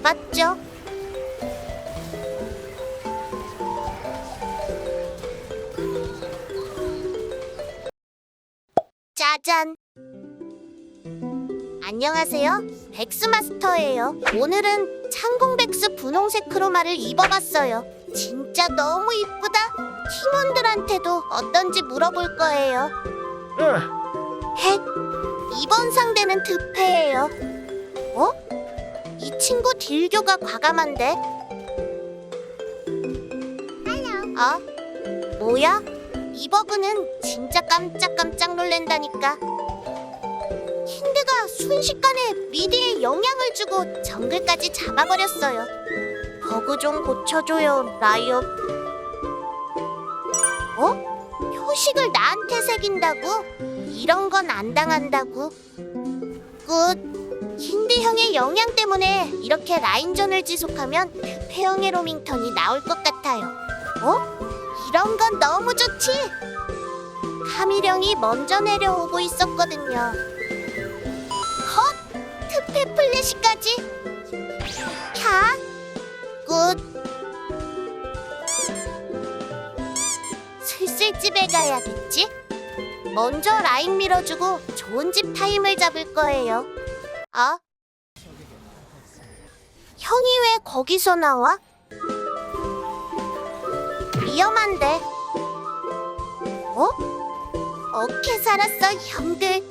잡았죠. 짜잔. 안녕하세요. 백스마스터예요. 오늘은 창공백스 분홍색 크로마를 입어봤어요. 진짜 너무 이쁘다. 팀원들한테도 어떤지 물어볼 거예요. 헷. 이번 상대는 드페예요. 어? 딜교가 과감한데? 어? 뭐야? 이 버그는 진짜 깜짝깜짝 놀랜다니까. 힌드가 순식간에 미드에 영향을 주고 정글까지 잡아버렸어요. 버그 좀 고쳐줘요, 라이엇. 어? 표식을 나한테 새긴다고? 이런 건 안 당한다고? 끝. 힌드 형의 영향 때문에 이렇게 라인전을 지속하면 페형의 로밍턴이 나올 것 같아요. 어? 이런 건 너무 좋지. 카미령이 먼저 내려오고 있었거든요. 헛! 특패 플래시까지. 캬. 굿. 슬슬 집에 가야겠지? 먼저 라인 밀어주고 좋은 집 타임을 잡을 거예요. 아? 형이 왜 거기서 나와? 위험한데. 어? 어떻게 살았어, 형들?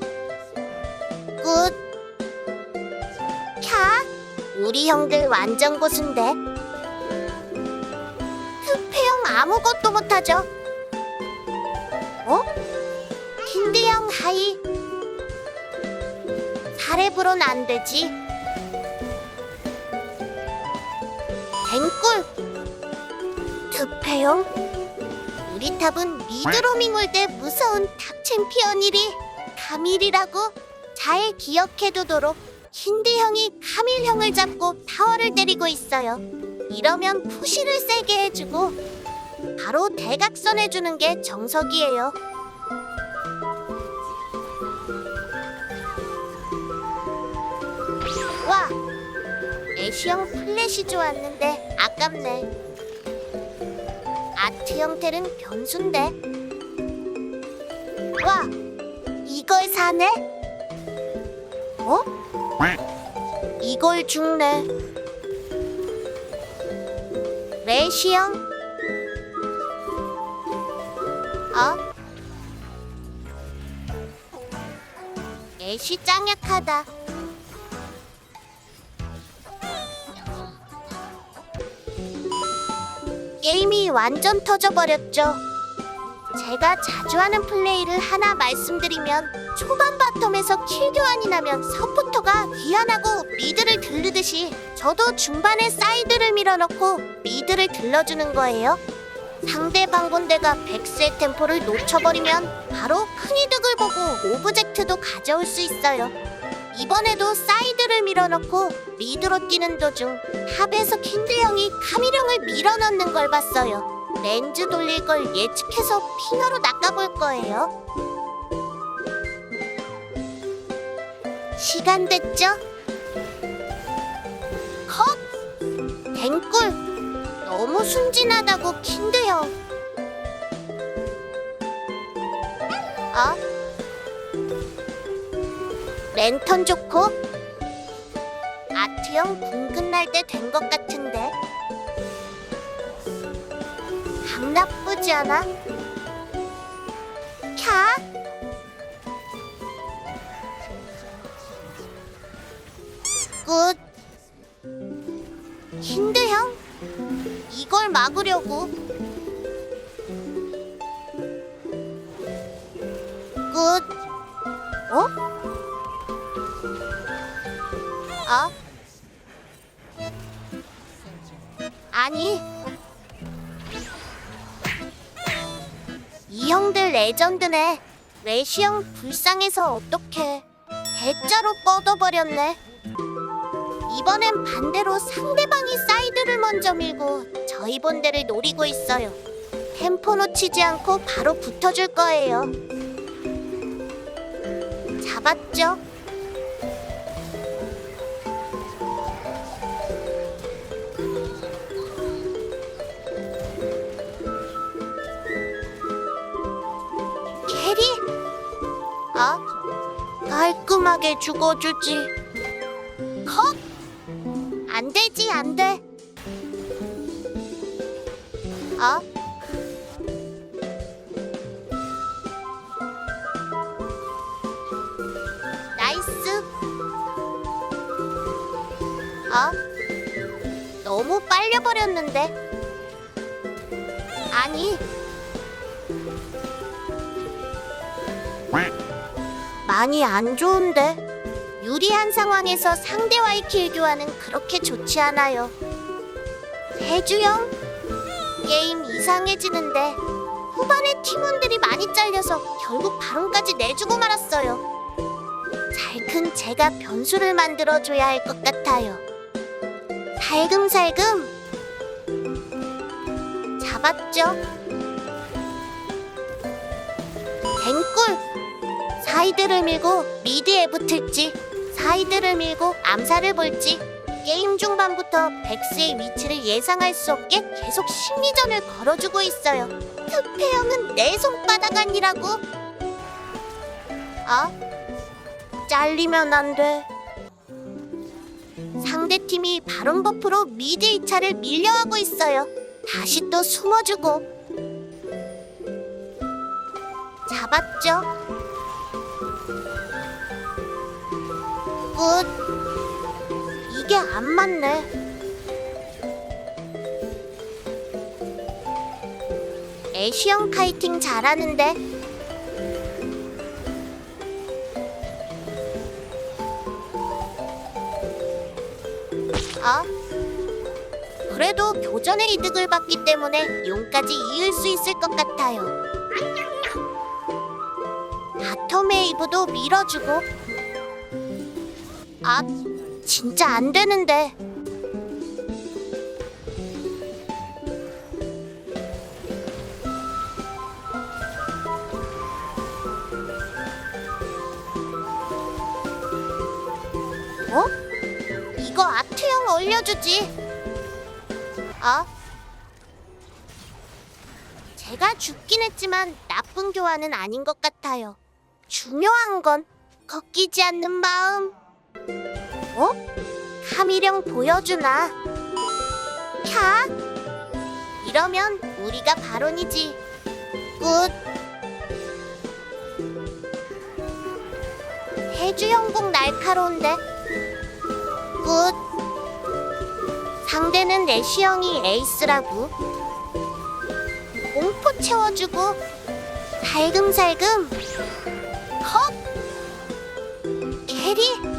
굿. 캬, 우리 형들 완전 고수인데. 특패형 아무것도 못하죠. 어? 힌디형 하이. 사례부로는 안 되지. 댕꿀. 특패형? 우리 탑은 미드로밍 올때 무서운 탑 챔피언이리 카밀이라고 잘 기억해두도록 힌드 형이 카밀 형을 잡고 타워를 때리고 있어요. 이러면 푸시를 세게 해주고 바로 대각선 해주는 게 정석이에요. 애쉬 형 플래시 좋았는데 아깝네. 아트 형태는 변수인데. 와, 이걸 사네? 어? 이걸 죽네. 레시 형? 어? 애쉬 짱 약하다. 게임이 완전 터져버렸죠. 제가 자주 하는 플레이를 하나 말씀드리면 초반 바텀에서 킬 교환이 나면 서포터가 귀환하고 미드를 들르듯이 저도 중반에 사이드를 밀어넣고 미드를 들러주는 거예요. 상대 방군대가 백스의 템포를 놓쳐버리면 바로 큰 이득을 보고 오브젝트도 가져올 수 있어요. 이번에도 사이드를 밀어넣고 미드로 뛰는 도중 탑에서 킨드 형이 카미령을 밀어넣는 걸 봤어요. 렌즈 돌릴 걸 예측해서 핑하로 낚아볼 거예요. 시간 됐죠? 컷! 댕꿀! 너무 순진하다고 킨드 형. 어? 랜턴 좋고? 아트형 궁 끝날 때 된 것 같은데. 강 나쁘지 않아? 캬? 굿. 힌드형? 이걸 막으려고. 굿 어? 아니. 이 형들 레전드네. 레시 형 불쌍해서 어떡해. 대자로 뻗어버렸네. 이번엔 반대로 상대방이 사이드를 먼저 밀고 저희 본대를 노리고 있어요. 템포 놓치지 않고 바로 붙어줄 거예요. 잡았죠? 깔끔하게 죽어주지. 컷! 안 되지, 안 돼. 어? 나이스. 어? 너무 빨려버렸는데. 아니, 많이 안 좋은데. 유리한 상황에서 상대와의 킬 교환은 그렇게 좋지 않아요. 해주영, 게임 이상해지는데 후반에 팀원들이 많이 잘려서 결국 발언까지 내주고 말았어요. 잘 큰 제가 변수를 만들어줘야 할 것 같아요. 살금살금 잡았죠. 댕꿀 사이드를 밀고 미드에 붙을지 사이드를 밀고 암살을 볼지 게임 중반부터 백스의 위치를 예상할 수 없게 계속 심리전을 걸어주고 있어요. 특패형은 내 손바닥 아니라고? 어? 잘리면 안 돼. 상대팀이 바론 버프로 미드 2차를 밀려하고 있어요. 다시 또 숨어주고 잡았죠. 끝. 이게 안 맞네. 애쉬형 카이팅 잘하는데 어? 그래도 교전의 이득을 받기 때문에 용까지 이을 수 있을 것 같아요. 바텀 웨이브도 밀어주고 아 진짜 안 되는데 어? 이거 아트형 올려주지 어? 제가 죽긴 했지만 나쁜 교환은 아닌 것 같아요 중요한 건 꺾이지 않는 마음 어? 카미령 보여주나? 캬? 이러면 우리가 바론이지. 굿. 해주 영국 날카로운데. 굿. 상대는 형이 에이스라고. 공포 채워주고 살금살금 컷. 캐리